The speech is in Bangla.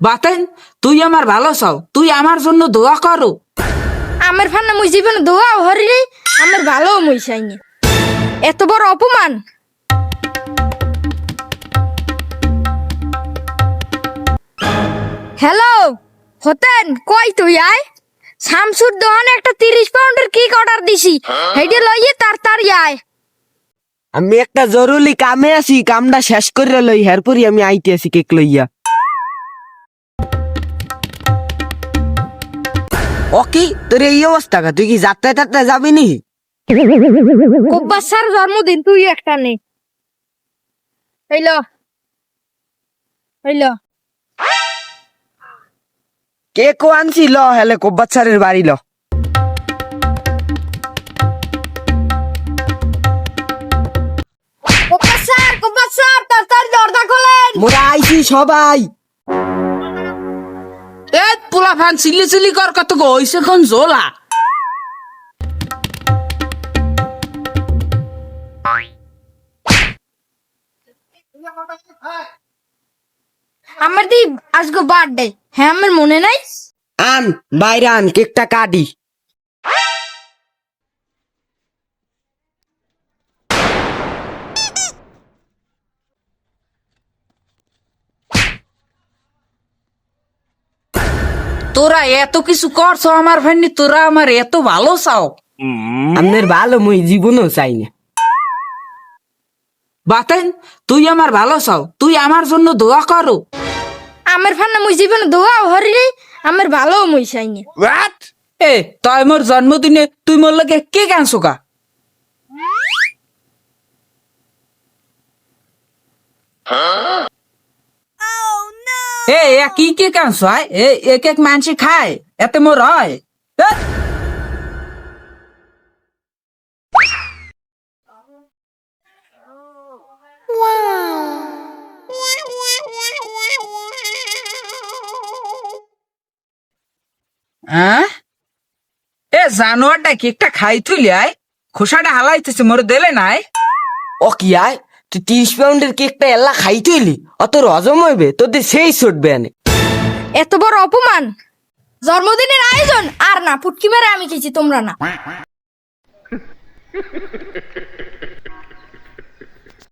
বাতেন তুই আমার ভালো চাও তুই আমার জন্য দোয়া করো। আমার ফান্না মুই জীবনে দোয়াও হরি রে আমার ভালো মুই চাইনি। এত বড় অপমান। হ্যালো হতেন কই তুই আয়? শামসুর দোকানে একটা তিরিশ পাউন্ডের কেক অর্ডার দিছি। হেডে লইয়ে তার তার আয়। আমি একটা জরুরি কামে আছি কামটা শেষ করে লই এরপরই আমি আইতে আছি কেক লইয়া। ওকে তোর এই অবস্থা কা তুই কি যাত্রায় টাত্রায় যাবি নি? কোব্বাসার জন্মদিন তুই একটা নে। হইল হইল কেকও আনছি? ল হেলে কোব্বাচ্ছারের বাড়ি ল। কোব্বাসার কোব্বাসার তাড়াতাড়ি দরজা খোলেন। মোরা আইছি সবাই। এ পোলা ফান চিল্লি চিল্লি কর কত হইছে কোন জোলা। আমার দি আজকে বার্থডে হ্যাঁ আমার মনে নাই? আন বাইরে আন কেকটা কাটি। তোরা এত কিছু করছ আমার ভাইনি তোরা আমার এত ভালো চাও। আপনার ভালো মুই জীবনও চাই না। বাতেন তুই আমার ভালো চাও তুই আমার জন্য দোয়া করো। আমার ফান্না মুই জীবন দোয়া হরি রে আমার ভালো মুই চাইনি এ তাই মোর জন্মদিনে তুই মোর লাগে কে গান কা এ কি কে আনছো আয় এ এক এক মানসি খায় এতে মোর হয়। এ, হ্যাঁ জানোয়ারটা কেকটা খাই তুইলে আয় খোসাটা হালাইতেছে মোর দেলে নাই। ও কি আয় তুই তিরিশ পাউন্ডের কেকটা এল্লা খাইতে হইলি অত রজম হইবে তোদের সেই ছুটবে আনে এত বড় অপমান! জন্মদিনের আয়োজন আর না পুটকি মেরে আমি খেয়েছি তোমরা না।